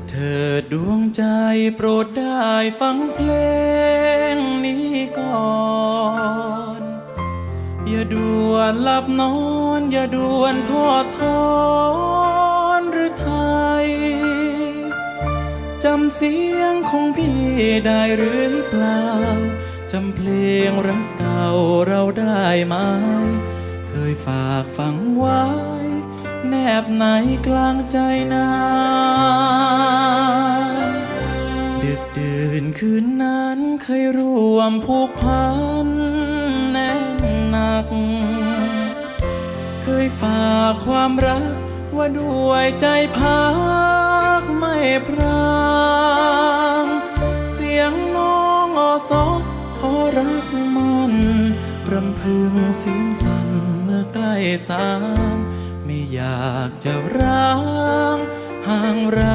ดเถิดดวงใจโปรดได้ฟังเพลงนี้ก่อน อย่าด่วนหลับนอน อย่าด่วนทอดทอนหรือไทยจำเสียงของพี่ได้หรือเปล่า จำเพลงรักเก่าเราได้ไหม เคยฝากฝังไว้ แนบในกลางใจนา ดึกดื่นคืนนั้นเคยร่วมผูกพันแน่นหนัก เคยฝากความรักว่าด้วยใจพักไม่พรางเสียงน้องอสอขอรักมันรำพึงเสียงสั่นเมื่อใกล้สางไม่อยากจะร้างห่างเรา